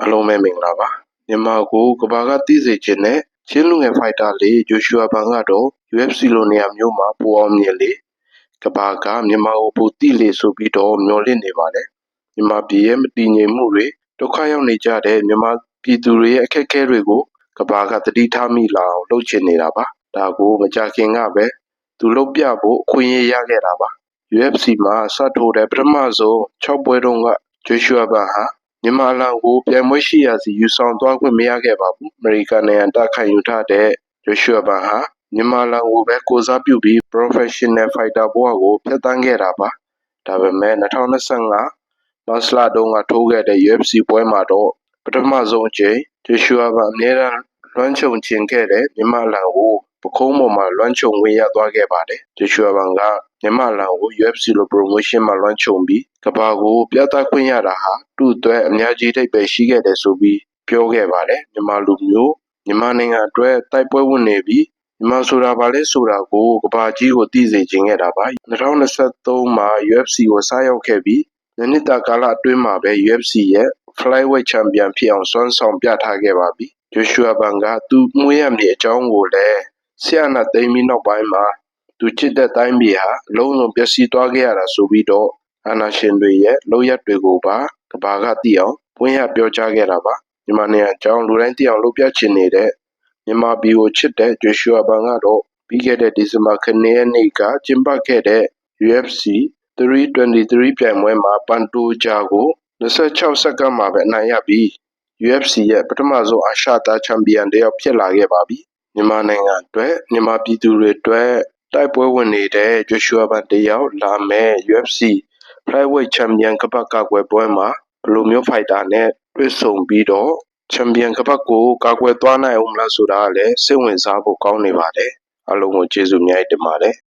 အားလုံးပဲမင်္ဂလာပါမြန်မာကိုကဘာကသိစေခြင်းနဲ့ချင်းလူငယ်ဖိုက်တာလေးဂျိုရှူအာဘန်ကတော့ UFC လိုနေရာမျိုးမှာပူအောင်မြင်လေကဘာကမြန်မာကိုပူတိလေဆိုပြီးတော့မျောလင့်နေပါတယ်မြန်မာပြည်ရဲ့မတည်ငြိမ်မှုတွေဒုက္ခရောက်နေကြတဲ့မြန်မာပြည်သူတွေရဲ့အခက်အခဲတွေကိုကဘာကသတိထားမိလာအောင်လုပ်ချင်နေတာပါဒါကိုမကြခင်ကပဲသူလုပ်ပြဖို့အခွင့်အရေးရခဲ့တာပါ UFC မှာစထိုးတဲ့ပထမဆုံး6ပွဲတုန်းကဂျိုရှူအာဘန်ဟာ မြန်မာအလံကိုပြိုင်ပွဲရှိရာစီယူဆောင်သွားခွင့်မရခဲ့ပါဘူးအမေရိကန်နိုင်ငံတာခံယူထားတဲ့ဂျိုရှူအာဘန်ဟာမြန်မာအလံကိုပဲကိုစားပြုပြီး professional fighter ဘဝကိုဖျက်ဆီးခဲ့တာပါဒါပေမဲ့2025မတ်လတုန်းကထိုးခဲ့တဲ့ UFC ပွဲမှာတော့ပထမဆုံးအကြိမ်ဂျိုရှူအာဘန်အများအားလွှမ်းခြုံခြင်းခဲ့တဲ့မြန်မာအလံကို ပခုံးပေါ်မှာလွှမ်းခြုံဝင်ရသွားခဲ့ပါတယ် ဂျိုရှူအာဘန်က မြန်မာအလံကို UFC လို promotion မှာလွှမ်းခြုံပြီးကဘာကိုပြသခွင့်ရတာဟာ သူ့အတွက် အများကြီးထိပ်ပဲရှိခဲ့တယ်ဆိုပြီး ပြောခဲ့ပါတယ် မြန်မာလူမျိုး မြန်မာနိုင်ငံအတွက် တိုက်ပွဲဝင်နေပြီး မြန်မာဆိုတာဗာလဲဆိုတာကိုကဘာကြီးကို သိစေခြင်းခဲ့တာပါ2023မှာ UFC ကိုစားရောက်ခဲ့ပြီးနှစ်တာကာလအတွင်းမှာပဲ UFC ရဲ့ flyweight champion ဖြစ်အောင် စွမ်းဆောင်ပြထားခဲ့ပါပြီ ဂျိုရှူအာဘန်က သူ့မွေးရမြေအကြောင်းကိုလည်း ဆရာနာသိမ်းပြီးနောက်ပိုင်းမှာသူချစ်တဲ့တိုင်းပြည်ဟာအလုံးစုံပျက်စီးသွားခဲ့ရတာဆိုပြီးတော့အာနာရှင်တွေရဲ့လောက်ရက်တွေကိုပါကဘာကသိအောင်ပွင့်ရပြောကြားခဲ့တာပါမြန်မာနိုင်ငံအကြောင်းလူတိုင်းသိအောင်လုပ်ပြချင်နေတဲ့မြန်မာပြည်ကိုချစ်တဲ့ဂျိုရှူအာဘန်ကတော့ပြီးခဲ့တဲ့ဒီဇင်ဘာ9ရက်နေ့ကကျင်းပခဲ့တဲ့ UFC 323ပြိုင်ပွဲမှာပန်တိုဂျာကို26စက္ကန့်မှာပဲအနိုင်ရပြီး UFC ရဲ့ပထမဆုံးအာရှသားချန်ပီယံတစ်ယောက်ဖြစ်လာခဲ့ပါပြီ မြန်မာနိုင်ငံအတွက် မြန်မာပြည်သူတွေအတွက် တိုက်ပွဲဝင်နေတဲ့ဂျိုရှူအာဘန်တစ်ယောက် လာမဲ့ UFC Flyweight Champion ကပတ်ကာကွယ်ပွဲမှာ ဘယ်လိုမျိုးဖိုက်တာနဲ့ တွေ့ဆုံပြီးတော့ ချန်ပီယံကပတ်ကို ကာကွယ်သွားနိုင်အောင်မလားဆိုတာကလည်း စိတ်ဝင်စားဖို့ ကောင်းနေပါတယ် အားလုံးကို ကျေးဇူးအများကြီးတင်ပါတယ်